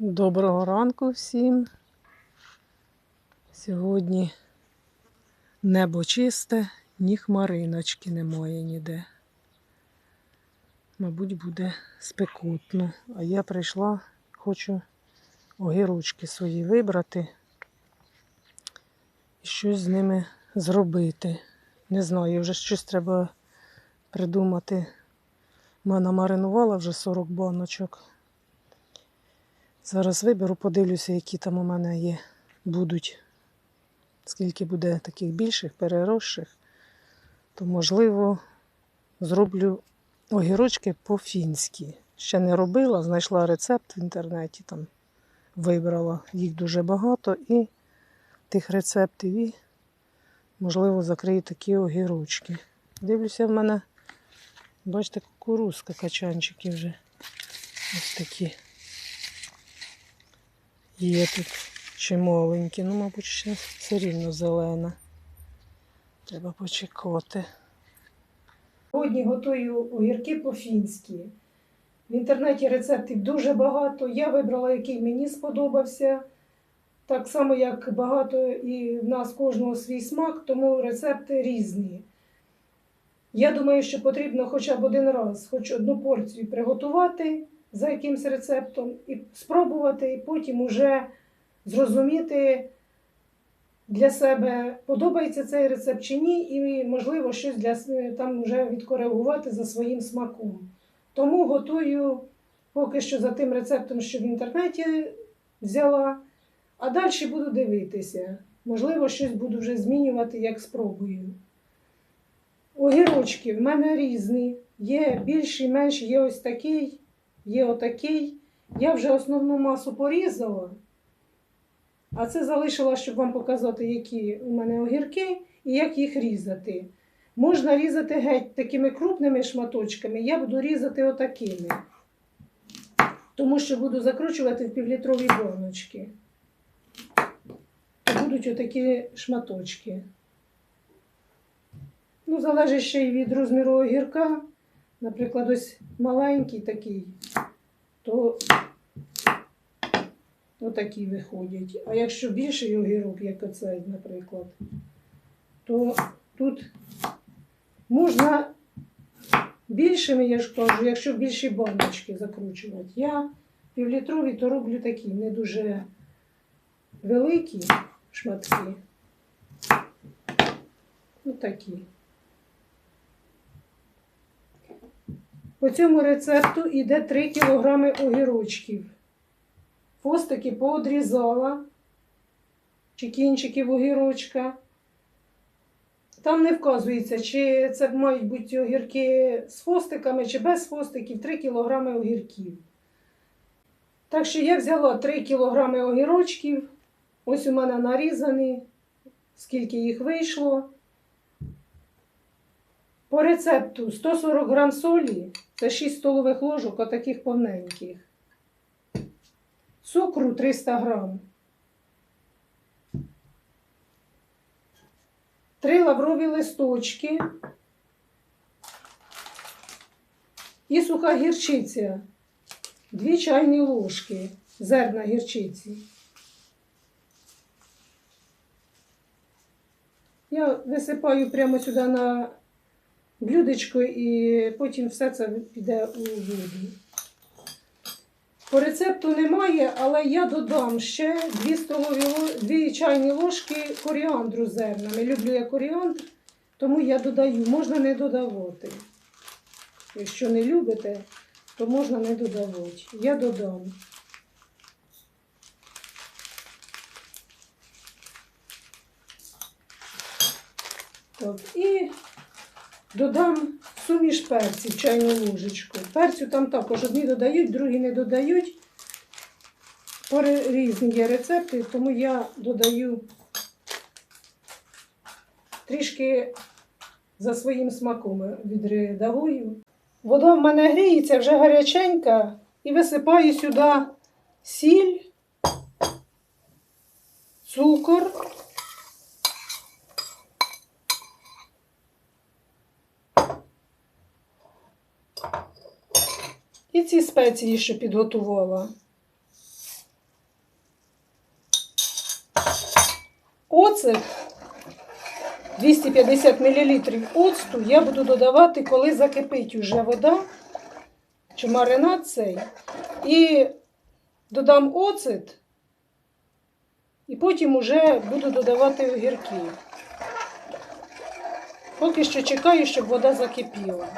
Доброго ранку всім. Сьогодні небо чисте, ні хмариночки немає ніде. Мабуть, буде спекотно. А я прийшла, хочу огірочки свої вибрати і щось з ними зробити. Не знаю, вже щось треба придумати. Мене маринувала вже 40 баночок. Зараз виберу, подивлюся, які там у мене є, будуть. Скільки буде таких більших, переросших, то, можливо, зроблю огірочки по-фінськи. Ще не робила, знайшла рецепт в інтернеті, там вибрала їх дуже багато і тих рецептів, і, можливо, закрию такі огірочки. Дивлюся, в мене, бачите, кукурузка, качанчики вже ось такі. Є тут чималенькі, ну, мабуть, ще все рівно зелена. Треба почекати. Сьогодні готую огірки по-фінськи. В інтернеті рецептів дуже багато. Я вибрала, який мені сподобався. Так само, як багато і в нас кожного свій смак, тому рецепти різні. Я думаю, що потрібно хоча б один раз, хоч одну порцію приготувати за якимсь рецептом, і спробувати, і потім уже зрозуміти для себе, подобається цей рецепт чи ні, і, можливо, щось для там вже відкоригувати за своїм смаком. Тому готую поки що за тим рецептом, що в інтернеті взяла, а далі буду дивитися. Можливо, щось буду вже змінювати, як спробую. Огірочки в мене різні. Є більші, менші, є ось такий, є отакий. Я вже основну масу порізала. А це залишила, щоб вам показати, які у мене огірки і як їх різати. Можна різати геть такими крупними шматочками, я буду різати отакими. Тому що буду закручувати в півлітрові. То Будуть отакі шматочки. Ну, залежить ще й від розміру огірка. Наприклад, ось маленький такий, то Отакі виходять. А якщо більший огірок, як оцей, наприклад, то тут можна більшими, я ж кажу, якщо більші баночки закручувати. Я півлітрові, то роблю такі не дуже великі шматки. Отакі. По цьому рецепту йде 3 кг огірочків. Фостики поодрізала, чи кінчиків огірочка. Там не вказується, чи це мають бути огірки з фостиками, чи без фостиків 3 кг огірків. Так що я взяла 3 кг огірочків. Ось у мене нарізані, скільки їх вийшло. По рецепту 140 грам солі це 6 столових ложок отаких повненьких. Цукру 300 грам, три лаврові листочки. І суха гірчиця, дві чайні ложки зерна гірчиці. Я висипаю прямо сюди на блюдечко і потім все це піде у воду. По рецепту немає, але я додам ще 2 столові 2 чайні ложки коріандру зернами. Люблю я коріандр, тому я додаю. Можна не додавати. Якщо не любите, то можна не додавати. Я додам. Так, і додам суміш перців, чайну ложечку. Перцю там також одні додають, другі не додають. Різні є рецепти, тому я додаю трішки за своїм смаком відредагую. Вода в мене гріється, вже гаряченька, і висипаю сюди сіль, цукор. і ці спеції, що підготувала. Оцет 250 мл оцту я буду додавати, коли закипить уже вода, чи маринад цей. І додам оцит, і потім уже буду додавати огірки. Поки що чекаю, щоб вода закипіла.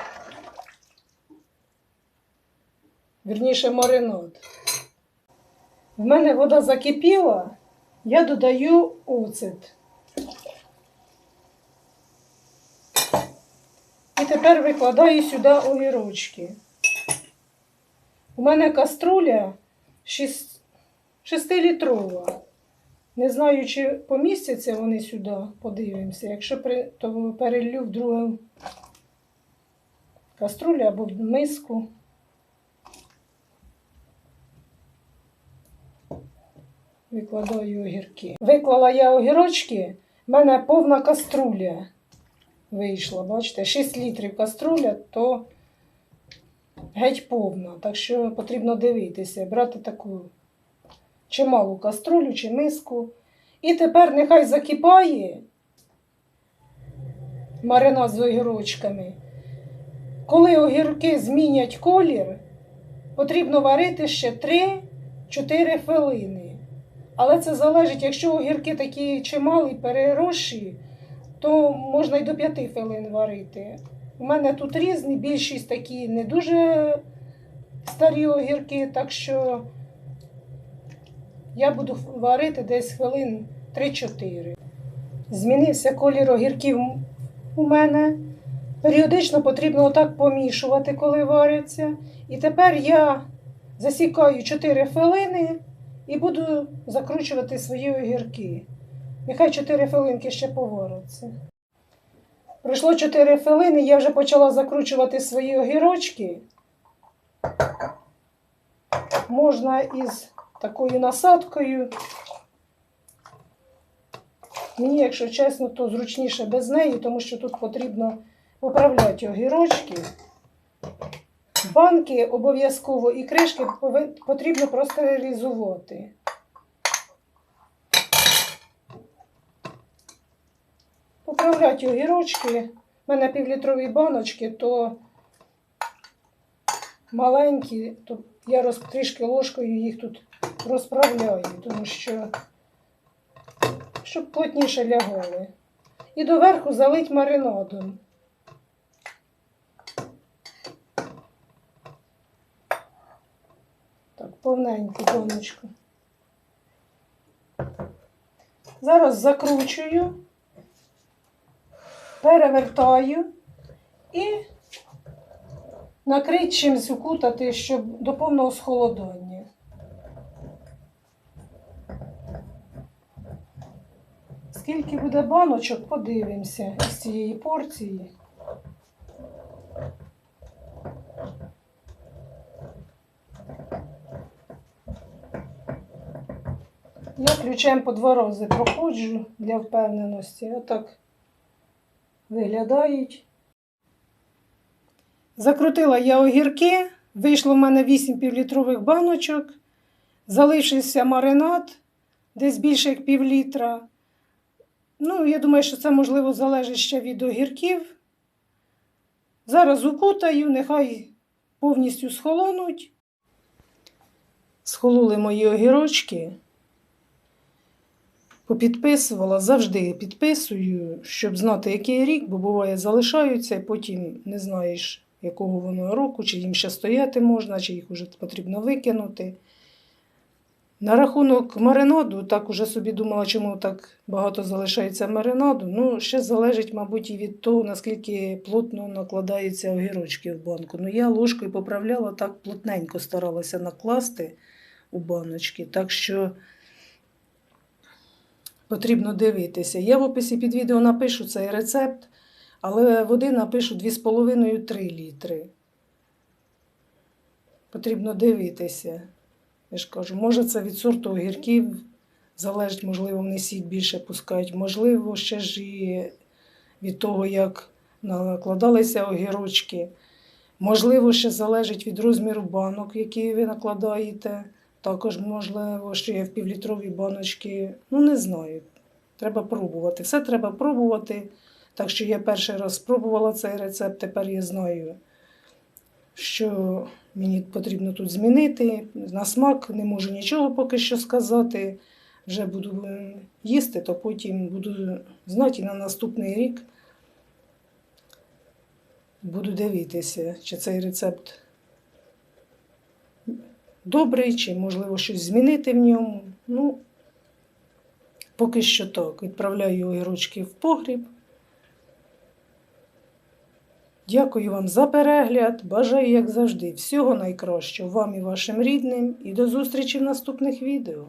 Вірніше маринад. В мене вода закипіла, я додаю оцет. І тепер викладаю сюди огірочки. У мене каструля 6-літрова. Не знаю, чи помістяться вони сюди, подивимося. Якщо то перелью в другу каструлю або в миску. Викладаю огірки. Виклала я огірочки, в мене повна каструля вийшла. Бачите, 6 літрів каструля, то геть повна. Так що потрібно дивитися, брати таку чималу каструлю чи миску. І тепер нехай закипає маринад з огірочками. Коли огірки змінять колір, потрібно варити ще 3-4 хвилини. Але це залежить, якщо огірки такі чималі, переросші, то можна й до 5 хвилин варити. У мене тут різні, більшість такі не дуже старі огірки, так що я буду варити десь хвилин 3-4. Змінився колір огірків у мене. Періодично потрібно отак помішувати, коли варяться. І тепер я засікаю 4 хвилини і буду закручувати свої огірки. Нехай 4 хвилинки ще поваряться. Пройшло 4 хвилини, я вже почала закручувати свої огірочки. Можна із такою насадкою. Мені, якщо чесно, то зручніше без неї, тому що тут потрібно поправляти огірочки. Банки обов'язково і кришки потрібно простерилізувати. Поправляти огірочки. У мене півлітрові баночки, то маленькі, то я роз, трішки ложкою їх тут розправляю, тому що щоб плотніше лягали. І доверху залить маринадом. Так, повненьку баночку. Зараз закручую, перевертаю і накрить чимось укутати, щоб до повного схолодання. Скільки буде баночок, подивимося з цієї порції. Я ключем по два рази проходжу для впевненості. Отак виглядають. Закрутила я огірки, вийшло в мене 8 півлітрових баночок, залишився маринад, десь більше як пів літра. Ну, я думаю, що це можливо залежить ще від огірків. Зараз укутаю, нехай повністю схолонуть. Схололи мої огірочки. Попідписувала, завжди підписую, щоб знати, який рік, бо буває, залишаються, і потім не знаєш, якого воно року, чи їм ще стояти можна, чи їх вже потрібно викинути. На рахунок маринаду, так уже собі думала, чому так багато залишається маринаду. Ну, ще залежить, мабуть, і від того, наскільки плотно накладаються огірочки в банку. Ну, я ложкою поправляла, так плотненько старалася накласти у баночки. Так що потрібно дивитися. Я в описі під відео напишу цей рецепт, але води напишу 2,5-3 літри. Потрібно дивитися. Я ж кажу, може це від сорту огірків залежить, можливо, вони сік більше пускають, можливо, ще ж і від того, як накладалися огірочки. Можливо, ще залежить від розміру банок, які ви накладаєте. Також, можливо, що є в півлітрові баночки. Ну, не знаю. Треба пробувати. Все треба пробувати. Так що я перший раз спробувала цей рецепт, тепер я знаю, що мені потрібно тут змінити. На смак не можу нічого поки що сказати. Вже буду їсти, то потім буду знати і на наступний рік буду дивитися, чи цей рецепт добрий, чи можливо щось змінити в ньому. Ну, поки що так. Відправляю огірочки в погріб. Дякую вам за перегляд. Бажаю, як завжди, всього найкращого вам і вашим рідним. І до зустрічі в наступних відео.